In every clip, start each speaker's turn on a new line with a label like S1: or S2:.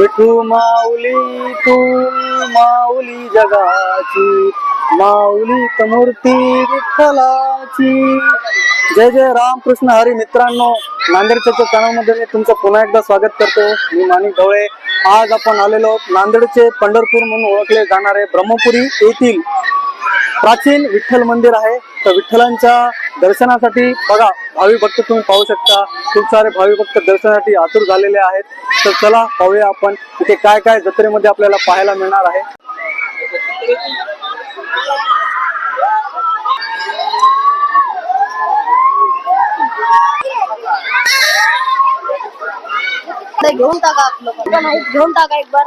S1: विठू माऊली तू माऊली जगाची माऊली मूर्ती विठ्ठलाची. जय जय रामकृष्ण हरी मित्रांनो नांदेडच्या चॅनलमध्ये मी तुमचं पुन्हा एकदा स्वागत करतो. मी माणिक ढवळे. आज आपण आलेलो आहोत नांदेडचे पंढरपूर म्हणून ओळखले जाणारे ब्रह्मपुरी येथील प्राचीन विठ्ठल मंदिर आहे. तर विठ्ठलांच्या दर्शनासाठी बघा भावी भक्त तुम्ही पाहू शकता. खूप सारे भावी भक्त दर्शनासाठी आतुर झालेले आहेत. तर चला पाहूया आपण इथे काय काय जत्रेमध्ये आपल्याला पाहायला मिळणार आहे.
S2: घेऊन टाका आपलं घेऊन टाका एक बार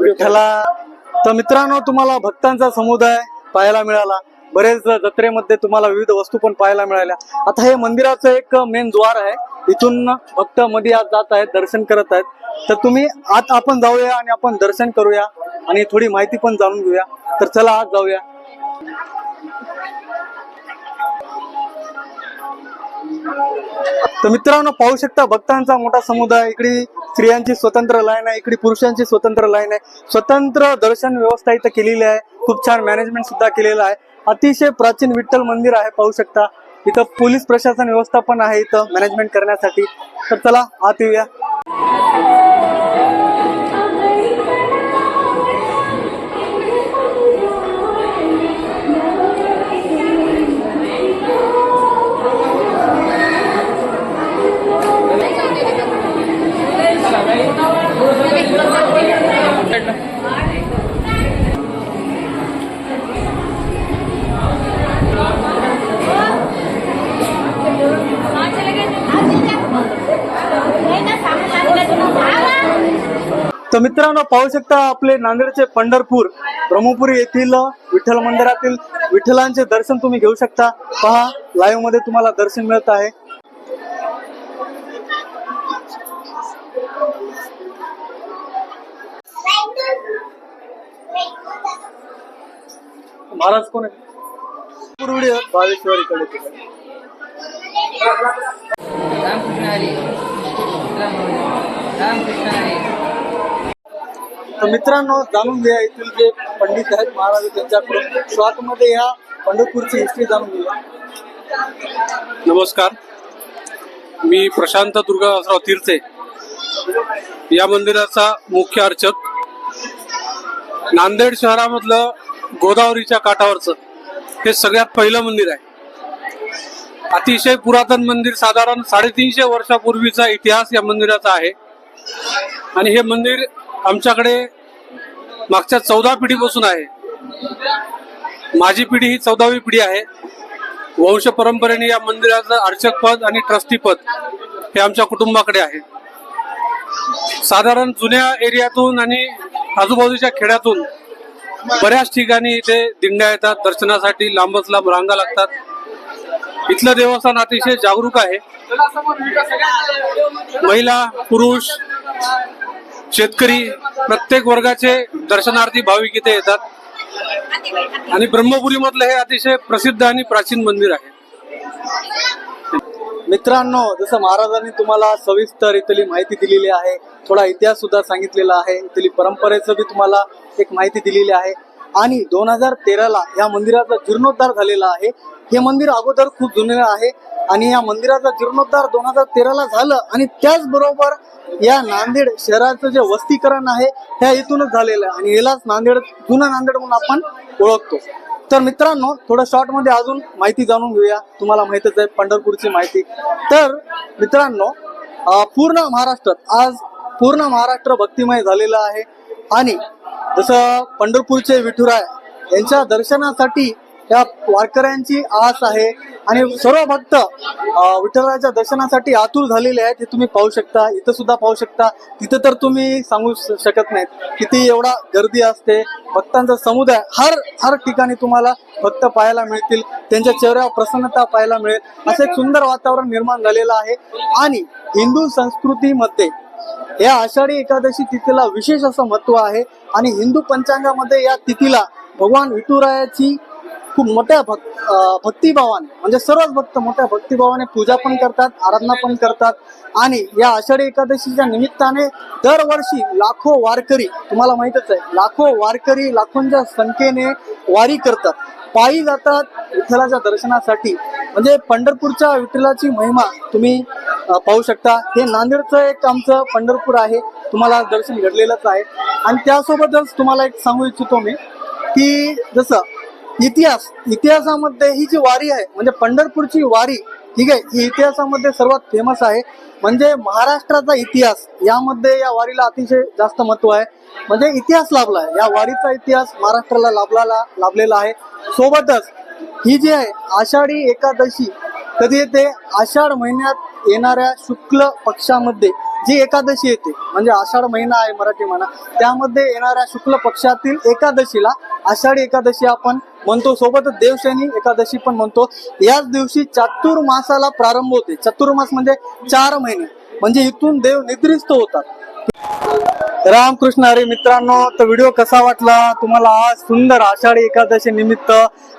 S1: विठ्ठला तर मित्रांनो तुम्हाला भक्तांचा समुदाय पाहायला मिळाला. बरेच जत्रेमध्ये तुम्हाला विविध वस्तू पण पाहायला मिळाल्या. आता हे मंदिराचं एक मेन द्वार आहे. इथून भक्त मध्ये आज जात आहेत दर्शन करत आहेत. तर तुम्ही आत आपण जाऊया आणि आपण दर्शन करूया आणि थोडी माहिती पण जाणून घेऊया. तर चला आज जाऊया. तर मित्रांनो पाहू शकता भक्तांचा मोठा समुदाय. इकडे स्त्रियांची स्वतंत्र लाईन आहे इकडे पुरुषांची स्वतंत्र लाईन आहे. स्वतंत्र दर्शन व्यवस्था इथं केलेली आहे. खूप छान मॅनेजमेंट सुद्धा केलेलं आहे. अतिशय प्राचीन विठ्ठल मंदिर आहे पाहू शकता. इथं पोलीस प्रशासन व्यवस्था पण आहे इथं मॅनेजमेंट करण्यासाठी. तर चला आत येऊया. मित्रांनो पाहू शकता आपले नांदेडचे पंढरपूर ब्रह्मपुरी येथील विठ्ठल मंदिरातील विठ्ठलांचे दर्शन तुम्ही घेऊ शकता. पहा लाईव्हमध्ये तुम्हाला दर्शन मिळत आहे. महाराज कोण आहे पुरवडी बालेश्वरीकडे तिकडे.
S3: रामकृष्ण हरी रामकृष्ण हरी
S1: तर मित्रांनो जाणून घ्या येथील जे पंडित आहेत महाराज त्यांच्याकडून. शॉर्ट या पंढरपूरची हिस्ट्री जाणून घेऊया.
S4: नमस्कार. मी प्रशांत दुर्गाराव तीर्थे. या मंदिराचा मुख्य अर्चक. नांदेड शहरामधलं गोदावरीच्या काठावरचं हे सगळ्यात पहिलं मंदिर आहे. अतिशय पुरातन मंदिर साधारण साडेतीनशे वर्षापूर्वीचा इतिहास या मंदिराचा आहे. आणि हे मंदिर आमच्याकडे मागच्या चौदा पिढीपासून आहे. माझी पिढी ही चौदावी पिढी आहे. वंश परंपरेने या मंदिराचं अर्चक पद आणि ट्रस्टी पद हे आमच्या कुटुंबाकडे आहे. साधारण जुन्या एरियातून आणि आजूबाजूच्या खेड्यातून बऱ्याच ठिकाणी इथे दिंड्या येतात दर्शनासाठी लांबच लांब रांगा लागतात. इथलं देवस्थान अतिशय जागरूक आहे. महिला पुरुष शेतकरी प्रत्येक वर्गाचे दर्शनार्थी भाविक इथे येतात. आणि ब्रह्मपुरी मधलं हे अतिशय प्रसिद्ध आणि प्राचीन मंदिर आहे.
S1: मित्रांनो जसं महाराजांनी तुम्हाला सविस्तर इथली माहिती दिलेली आहे थोडा इतिहास सुद्धा सांगितलेला आहे इथली परंपरेचं बी तुम्हाला एक माहिती दिलेली आहे. आणि दोन हजार तेराला या मंदिराचा जीर्णोद्धार झालेला आहे. हे मंदिर अगोदर खूप जुने आहे आणि या मंदिराचा जीर्णोद्धार दोन हजार तेराला झालं आणि त्याचबरोबर या नांदेड शहराचं जे वस्तीकरण आहे त्या इथूनच झालेलं आहे. आणि यालाच नांदेड जुना नांदेड म्हणून आपण ओळखतो. तर मित्रांनो थोडं शॉर्टमध्ये अजून माहिती जाणून घेऊया. तुम्हाला माहितच आहे पंढरपूरची माहिती. तर मित्रांनो पूर्ण महाराष्ट्रात आज पूर्ण महाराष्ट्र भक्तिमय झालेलं आहे. आणि जसं पंढरपूरचे विठुराय यांच्या दर्शनासाठी या वारकऱ्यांची आस आहे. आणि सर्व भक्त अं, विठ्ठलाच्या दर्शनासाठी आतुर झालेले आहेत. हे तुम्ही पाहू शकता. इथं सुद्धा पाहू शकता. तिथं तर तुम्ही सांगू शकत नाहीत. किती एवढा गर्दी असते. भक्तांचा समुदाय हर हर ठिकाणी तुम्हाला भक्त पाहायला मिळतील. त्यांच्या चेहऱ्यावर प्रसन्नता पाहायला मिळेल. असं एक सुंदर वातावरण निर्माण झालेलं आहे. आणि हिंदू संस्कृतीमध्ये या आषाढी एकादशी तिथीला विशेष असं महत्त्व आहे. आणि हिंदू पंचांगामध्ये या तिथीला भगवान विठुरायाची खूप मोठ्या भक् भक्तिभावाने म्हणजे सर्वच भक्त मोठ्या भक्तिभावाने पूजा पण करतात आराधना पण करतात. आणि या आषाढी एकादशीच्या निमित्ताने दरवर्षी लाखो वारकरी तुम्हाला माहितच आहे लाखो वारकरी लाखोंच्या संख्येने वारी करतात. पायी जातात विठ्ठलाच्या दर्शनासाठी. म्हणजे पंढरपूरच्या विठ्ठलाची महिमा तुम्ही पाहू शकता. हे नांदेडचं एक आमचं पंढरपूर आहे तुम्हाला दर्शन घडलेलंच आहे. आणि त्यासोबतच तुम्हाला एक सांगू इच्छितो मी की जसं इतिहास इतिहासामध्ये ही जी वारी आहे म्हणजे पंढरपूरची वारी ठीक आहे ही इतिहासामध्ये सर्वात फेमस आहे. म्हणजे महाराष्ट्राचा इतिहास यामध्ये या वारीला अतिशय जास्त महत्त्व आहे. म्हणजे इतिहास लाभला आहे. या वारीचा इतिहास महाराष्ट्राला लाभला लाभलेला आहे. सोबतच ही जी आहे आषाढी एकादशी कधी येते? आषाढ महिन्यात येणाऱ्या शुक्ल पक्षामध्ये जी एकादशी येते म्हणजे आषाढ महिना आहे मराठी महिना त्यामध्ये येणाऱ्या शुक्ल पक्षातील एकादशीला आषाढी एकादशी आपण म्हणतो सोबतच देवशैनी एकादशी पण म्हणतो. याच दिवशी चातुर्मासाला प्रारंभ होते. चातुर्मास म्हणजे चार महिने. म्हणजे इथून देव निद्रिस्त होतात. रामकृष्ण हरी मित्रांनो तर व्हिडिओ कसा वाटला? तुम्हाला आज सुंदर आषाढी एकादशी निमित्त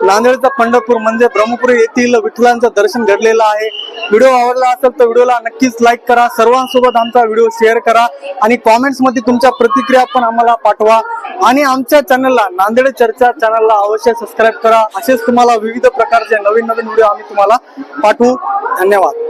S1: नांदेडचा पंढरपूर म्हणजे ब्रह्मपुरी येथील विठ्ठलांचं दर्शन घडलेलं आहे. व्हिडिओ आवडला असेल तर व्हिडिओला नक्कीच लाईक करा सर्वांसोबत आमचा व्हिडिओ शेअर करा आणि कॉमेंट्समध्ये तुमच्या प्रतिक्रिया पण आम्हाला पाठवा. आणि आमच्या चॅनलला नांदेड चर्चा चॅनलला अवश्य सबस्क्राईब करा. असेच तुम्हाला विविध प्रकारचे नवीन नवीन व्हिडिओ आम्ही तुम्हाला पाठवू. धन्यवाद.